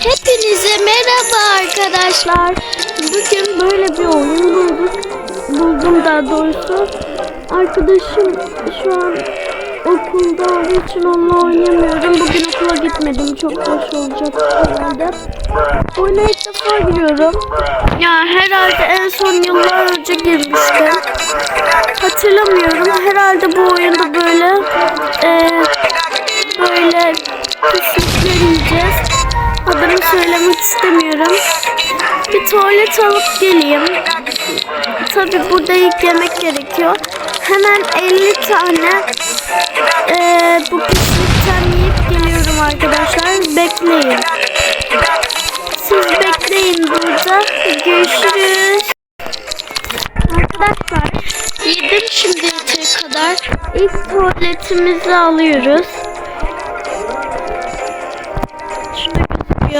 Hepinize merhaba arkadaşlar. Bugün böyle bir oyun bulduk. Buldum daha doğrusu. Arkadaşım şu an okulda olduğu için onunla oynayamıyorum. Bugün okula gitmedim. Çok boş olacak herhalde. Oyuna ilk defa giriyorum. Ya herhalde en son yıllar önce girmiştim. Hatırlamıyorum. Herhalde bu oyunda böyle eee böyle. Adını söylemek istemiyorum. Bir tuvalet alıp geleyim. Tabi burada ilk yemek gerekiyor. Hemen 50 tane eee, bu pislikten yiyip geliyorum arkadaşlar. Bekleyin. Siz bekleyin burada. Görüşürüz. Arkadaşlar yedim şimdi yeteri kadar. İlk tuvaletimizi alıyoruz.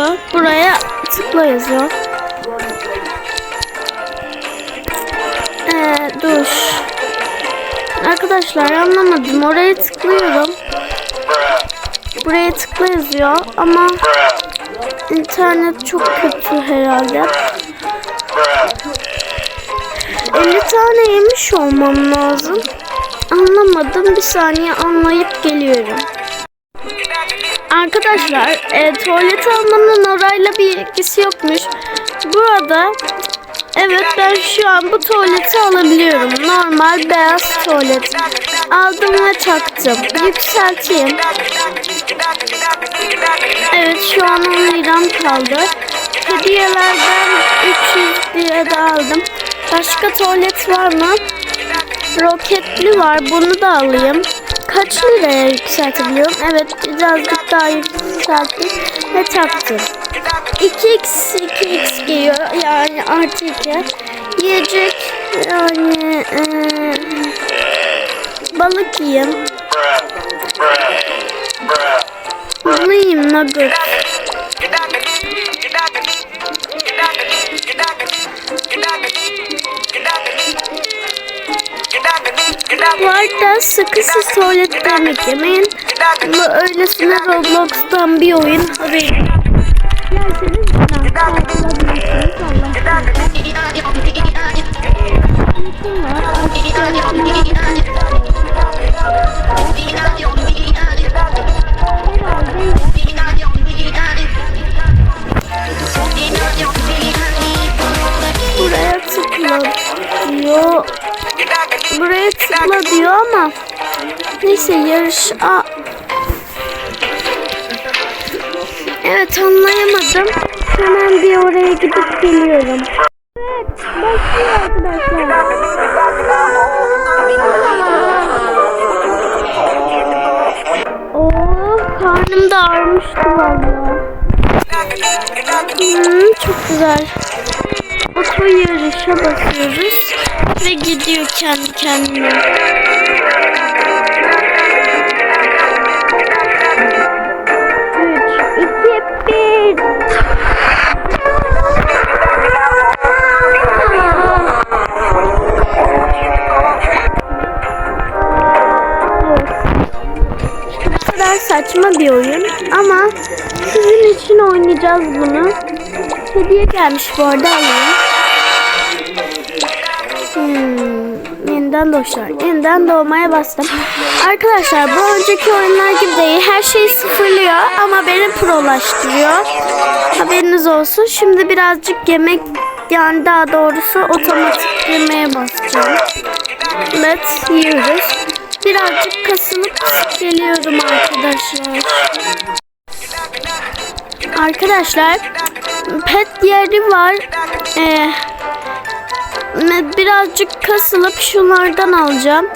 Gözüküyor. Buraya tıkla yazıyor. Ee, duş. Arkadaşlar anlamadım. Oraya tıklıyorum. Buraya tıkla yazıyor ama internet çok kötü herhalde. 50 tane yemiş olmam lazım. Anlamadım. Bir saniye anlayıp geliyorum. Arkadaşlar e, tuvalet almanın orayla bir ilgisi yokmuş. Burada evet ben şu an bu tuvaleti alabiliyorum. Normal beyaz tuvalet. Aldım ve taktım. Yükselteyim. Evet şu an 10 liram kaldı. Hediyelerden 300 diye de aldım. Başka tuvalet var mı? Roketli var. Bunu da alayım. Kaç liraya yükseltebiliyorum? Evet birazcık daha yükselttim ve taktım. 2x 2x geliyor yani artı 2. Yiyecek yani eee, balık yiyeyim. Bunu yiyeyim nugget. Arada sıkı siz tuvalet yemek yemeyin. Bu öylesine Roblox'tan bir oyun haberi. Anlayamadım. Hemen bir oraya gidip geliyorum. Evet başlıyor arkadaşlar. Oo karnım da ağrımıştı valla. Hmm, çok güzel. Oto yarışa basıyoruz ve gidiyor kendi kendine. Oynayacağız bunu. Hediye gelmiş bu arada alayım. Hmm, yeniden doğuşlar. Yeniden doğmaya bastım. Arkadaşlar bu önceki oyunlar gibi değil. Her şeyi sıfırlıyor ama beni prolaştırıyor. Haberiniz olsun. Şimdi birazcık yemek yani daha doğrusu otomatik yemeye basacağım. Evet yiyoruz. Birazcık kasılıp geliyorum arkadaşlar. Arkadaşlar pet yeri var. Ee, birazcık kasılıp şunlardan alacağım.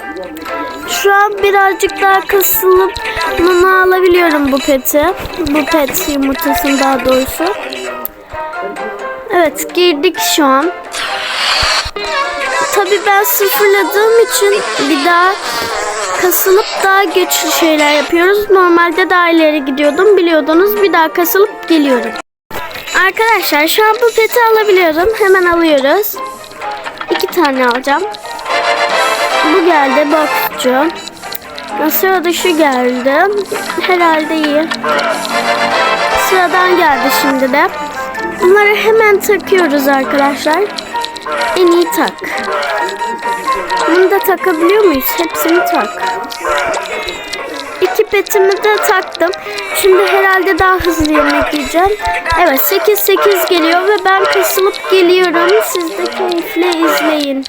Şu an birazcık daha kasılıp bunu alabiliyorum bu peti. Bu pet yumurtasını daha doğrusu. Evet girdik şu an. Tabii ben sıfırladığım için bir daha kasılıp daha güçlü şeyler yapıyoruz. Normalde daha ileri gidiyordum biliyordunuz. Bir daha kasılıp geliyorum. Arkadaşlar şu an bu peti alabiliyorum. Hemen alıyoruz. İki tane alacağım. Bu geldi boksçu. Sırada şu geldi. Herhalde iyi. Sıradan geldi şimdi de. Bunları hemen takıyoruz arkadaşlar. En iyi tak. Bunu da takabiliyor muyuz? Hepsini tak. İki petimi de taktım. Şimdi herhalde daha hızlı yemek yiyeceğim. Evet 8-8 geliyor ve ben kasılıp geliyorum. Siz de keyifle izleyin.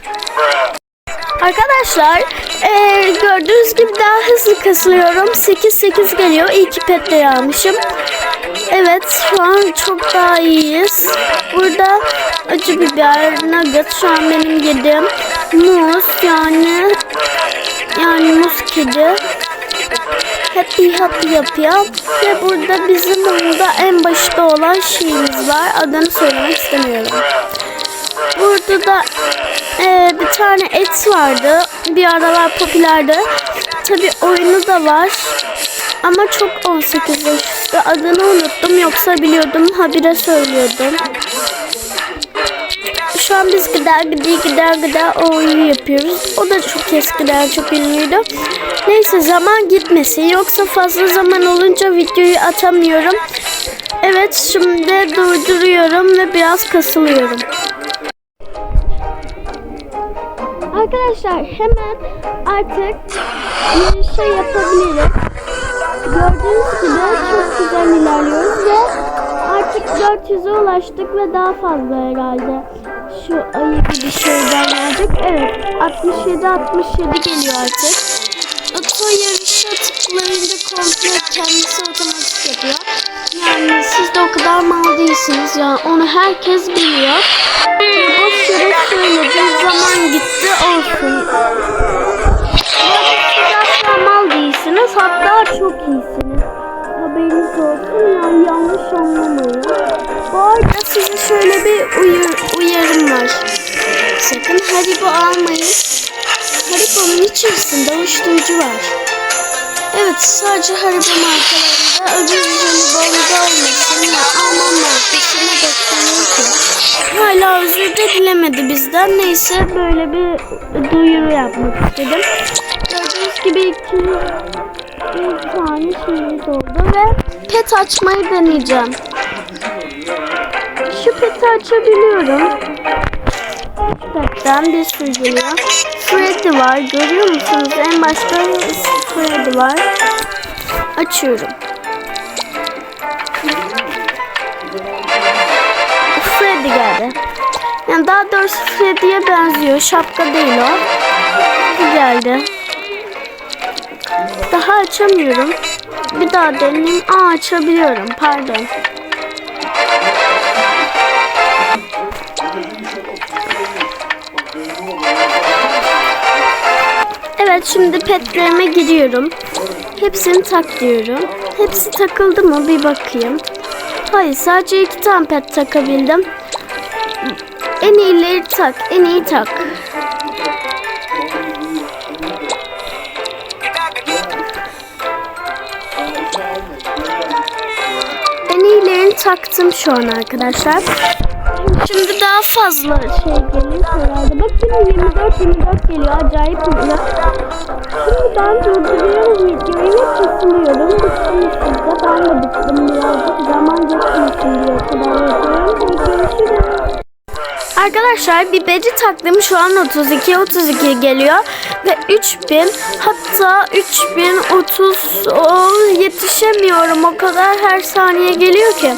Arkadaşlar eee, gördüğünüz gibi daha hızlı kasılıyorum. 8-8 geliyor. İyi ki petleri almışım. Evet şu an çok daha iyiyiz. Burada acı biber, nugget şu an benim yediğim muz yani yani muz kedi happy happy yapıyor. Ve burada bizim oyunda en başta olan şeyimiz var. Adını söylemek istemiyorum. Burada da e, bir tane et vardı. Bir aralar popülerdi. Tabi oyunu da var. Ama çok 18 yaş. Adını unuttum. Yoksa biliyordum. Habire söylüyordum. Şu an biz gider gider gider o oyunu yapıyoruz. O da çok eskiden çok ünlüydü. Neyse zaman gitmesin. Yoksa fazla zaman olunca videoyu atamıyorum. Evet şimdi durduruyorum ve biraz kasılıyorum. Arkadaşlar hemen artık bir şey yapabiliriz. Gördüğünüz gibi çok güzel ilerliyoruz ve artık 400'e ulaştık ve daha fazla herhalde. Şu ayı gibi şeyden geldik. Evet 67 67 geliyor artık. Oto yarışa tıklayınca komple kendisi otomatik yapıyor. Yani siz de o kadar mal değilsiniz ya. Onu herkes biliyor. Boş yere söyledim. Zaman gitti olsun. Yani siz asla mal değilsiniz. Hatta çok iyisiniz. Haberiniz olsun ya yanlış anlamayın. Bu arada size şöyle bir uyar, uyarım var. Sakın Haribo almayın. Haribo'nun içerisinde uyuşturucu var. Evet sadece Haribo markalarında öbür Haribo'da olmasın ya Alman markasına bekliyor ki. Hala özür de dilemedi bizden. Neyse böyle bir duyuru yapmak istedim. Gördüğünüz gibi iki, bir tane şeyimiz oldu ve pet açmayı deneyeceğim. Şu peti açabiliyorum. Petten bir sürü geliyor. Freddy var. Görüyor musunuz? En başta Freddy var. Açıyorum. Freddy geldi. Yani daha doğrusu Freddy'ye benziyor. Şapka değil o. Bu geldi. Daha açamıyorum. Bir daha deneyeyim. Aa açabiliyorum. Pardon. Evet şimdi petlerime giriyorum. Hepsini tak diyorum. Hepsi takıldı mı bir bakayım. Hayır sadece iki tane pet takabildim. En iyileri tak, en iyi tak. Taktım şu an arkadaşlar. Şimdi daha fazla şey geliyor herhalde. Bak yine 24 24 geliyor. Acayip hızlı. Şimdi ben durduruyorum videoyu ve kesiliyorum. Bıktım sizde. Ben de bıktım birazcık. Zaman geçmesin diye kadar yapıyorum. Görüşürüz. Arkadaşlar biberi taktım şu an 32 32 geliyor ve 3000 hatta 3030 o, yetişemiyorum o kadar her saniye geliyor ki.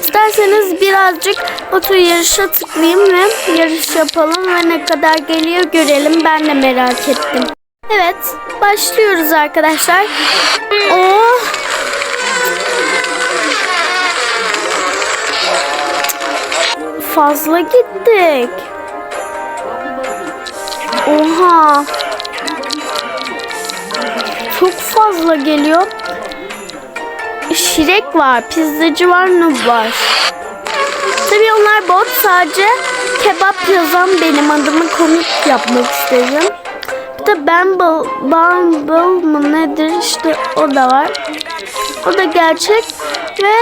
İsterseniz birazcık otur yarışa tıklayayım ve yarış yapalım ve ne kadar geliyor görelim ben de merak ettim. Evet başlıyoruz arkadaşlar. Oh. Fazla gittik. Oha. Çok fazla geliyor. Şirek var, pizzacı var, noob var. Tabii onlar bot sadece kebap yazan benim adımı komik yapmak istedim. De Bumble, Bumble mı nedir işte o da var. O da gerçek ve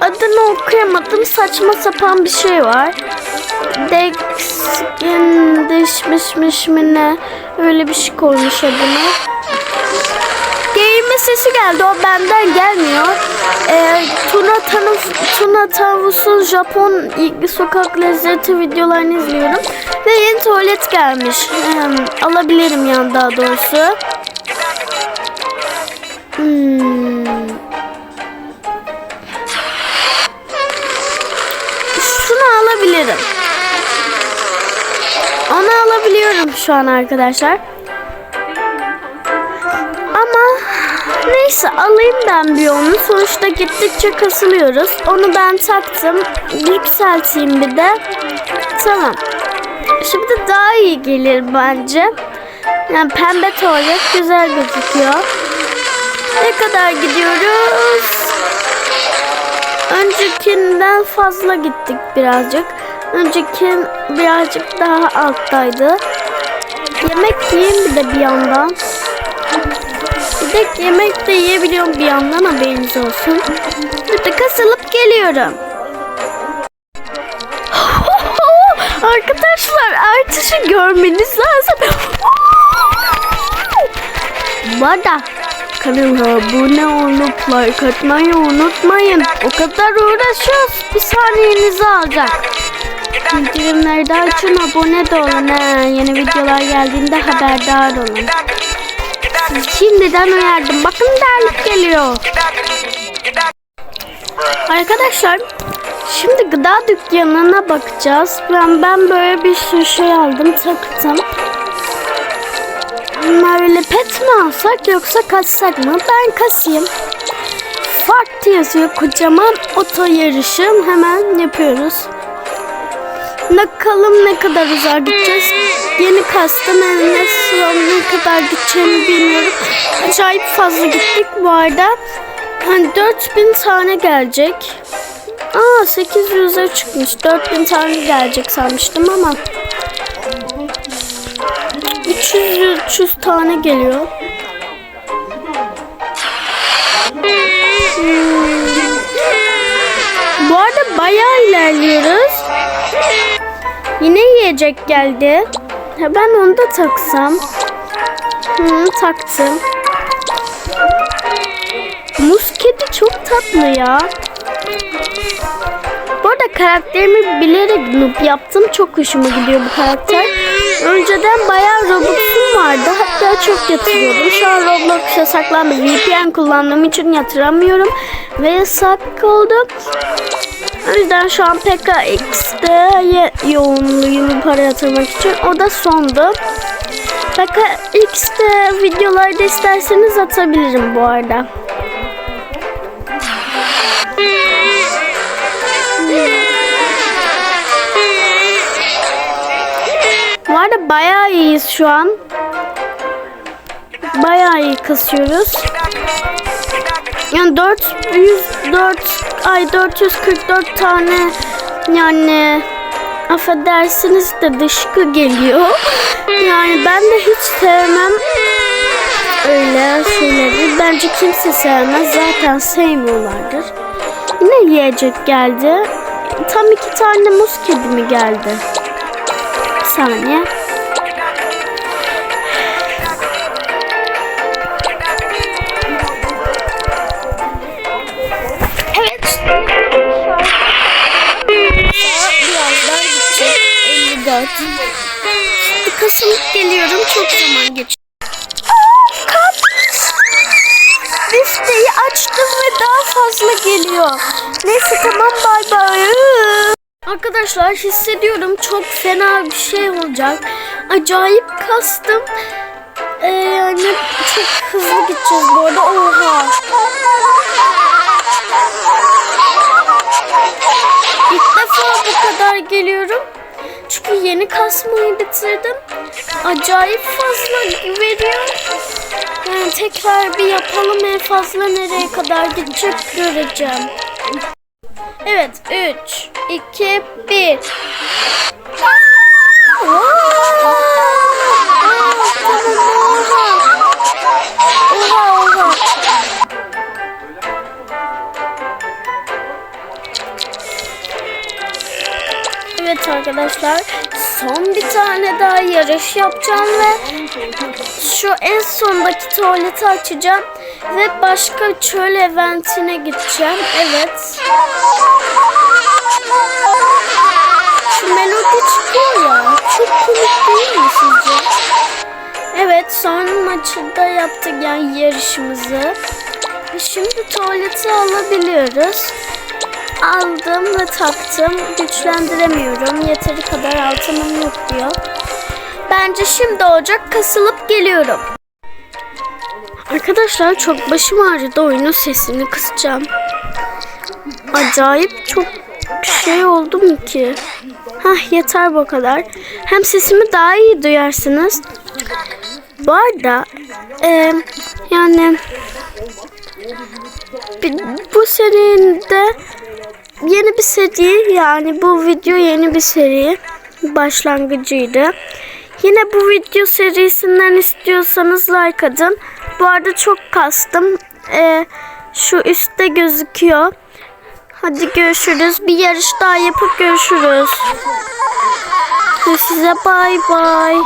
adını okuyamadım saçma sapan bir şey var. Dexkin dışmışmış mı ne öyle bir şey koymuş adını. Geğirme sesi geldi o benden gelmiyor. Ee, Tuna Tanuf, Tuna Tavus'un Japon ilk sokak lezzeti videolarını izliyorum. Ve yeni tuvalet gelmiş. Ee, alabilirim yani daha doğrusu. Hmm. Şunu alabilirim. Onu alabiliyorum şu an arkadaşlar. Neyse alayım ben bir onu. Sonuçta gittikçe kasılıyoruz. Onu ben taktım. Yükselteyim bir de. Tamam. Şimdi daha iyi gelir bence. Yani pembe tuvalet güzel gözüküyor. Ne kadar gidiyoruz? Öncekinden fazla gittik birazcık. Önceki birazcık daha alttaydı. Yemek yiyeyim bir de bir yandan. De yemek de yiyebiliyorum bir yandan haberiniz olsun. Bir de kasılıp geliyorum. Arkadaşlar artışı görmeniz lazım. Bu arada kanalıma abone olup like atmayı unutmayın. O kadar uğraşıyoruz. Bir saniyenizi alacak. Bildirimleri de açın abone de olun. He. Yeni videolar geldiğinde haberdar olun. Şimdiden uyardım. Bakın derlik geliyor. Arkadaşlar şimdi gıda dükkanına bakacağız. Ben, ben böyle bir sürü şey aldım taktım. Böyle pet mi alsak yoksa kaçsak mı? Ben kasayım. Fart yazıyor kocaman oto yarışım. Hemen yapıyoruz. Bakalım ne kadar uzağa gideceğiz. Yeni kastım eline sıra ne kadar gideceğimi bilmiyorum. Acayip fazla gittik bu arada. Yani 4000 tane gelecek. Aa 800'e çıkmış. 4000 tane gelecek sanmıştım ama 300 300 tane geliyor. Hmm. Bu arada bayağı ilerliyoruz. Yine yiyecek geldi. Ha, ben onu da taksam. Hı, taktım. Muz kedi çok tatlı ya. Bu arada karakterimi bilerek noob yaptım. Çok hoşuma gidiyor bu karakter. Önceden bayağı Robux'um vardı. Hatta çok yatırıyordum. Şu an Roblox yasaklandı. VPN kullandığım için yatıramıyorum. Ve yasak oldu. O yüzden şu an PKX'de yoğunluğumu para yatırmak için. O da sondu. PKX'de videolarda isterseniz atabilirim bu arada. Bu arada bayağı iyiyiz şu an. Bayağı iyi kasıyoruz. Yani 404 ay 444 tane yani affedersiniz de dışkı geliyor. Yani ben de hiç sevmem öyle şeyleri. Bence kimse sevmez. Zaten sevmiyorlardır. Yine yiyecek geldi. Tam iki tane muz kedi mi geldi? Bir saniye. 54. Şimdi Kasım geliyorum. Çok zaman geçiyor. Listeyi açtım ve daha fazla geliyor. Neyse tamam bay bay. Arkadaşlar hissediyorum çok fena bir şey olacak. Acayip kastım. Ee, yani çok hızlı gideceğiz bu arada. Oha. İlk defa bu kadar geliyorum. Çünkü yeni kasmayı bitirdim. Acayip fazla veriyor. Yani tekrar bir yapalım en fazla nereye kadar gidecek göreceğim. Evet 3, 2, 1. arkadaşlar son bir tane daha yarış yapacağım ve şu en sondaki tuvaleti açacağım. Ve başka çöl eventine gideceğim. Evet. Şu melodi çıkıyor ya. Çok komik değil mi sizce? Evet son maçı da yaptık yani yarışımızı. Şimdi tuvaleti alabiliyoruz. Aldım ve taktım. Güçlendiremiyorum. Yeteri kadar altınım yok diyor. Bence şimdi ocak kasılıp geliyorum. Arkadaşlar çok başım ağrıdı. Oyunun sesini kısacağım. Acayip çok şey oldum ki. Hah yeter bu kadar. Hem sesimi daha iyi duyarsınız. Bu arada e, yani bu serinde yeni bir seri yani bu video yeni bir seri başlangıcıydı. Yine bu video serisinden istiyorsanız like atın. Bu arada çok kastım. E, şu üstte gözüküyor. Hadi görüşürüz. Bir yarış daha yapıp görüşürüz. Size bay bay.